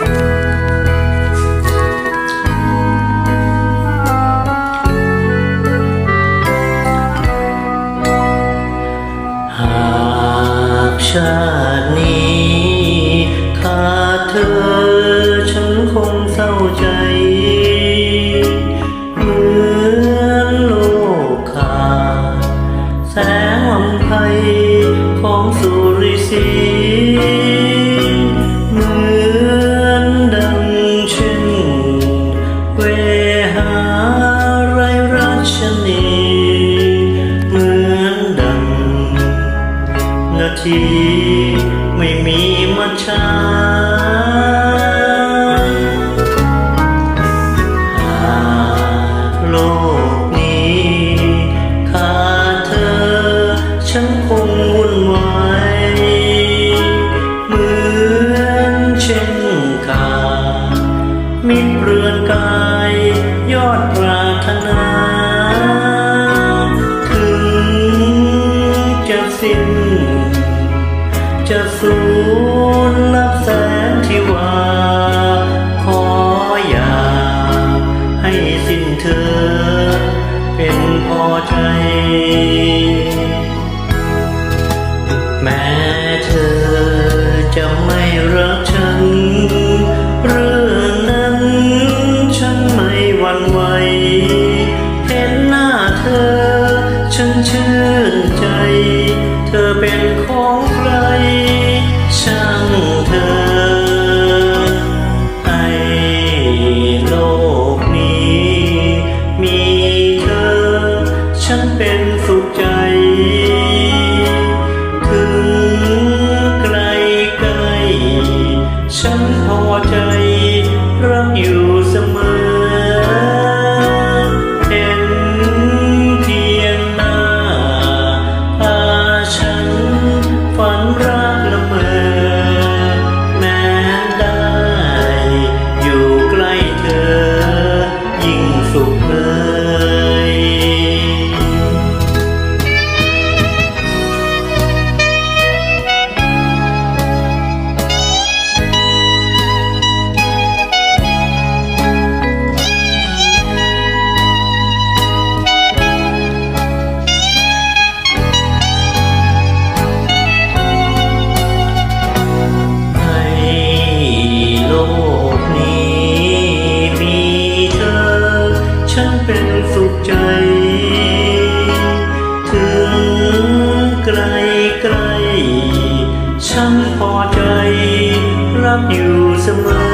หากชาตินี้ขาดเธอฉันคงเศร้าใจ เหมือนโลกขาดแสงวันไพของสุริสี นาที ไม่มีมัชชาหากโลกนี้ขาดเธอ ฉันคงวุ่นวายเหมือนเช่นขาดมิตรเรือนกาย ยอดปรารถนา ถึงจะสิ้น ไหว เห็นหน้าเธอ ฉันชื่นใจ ใกลฉันพอใจ รักอยู่เสมอ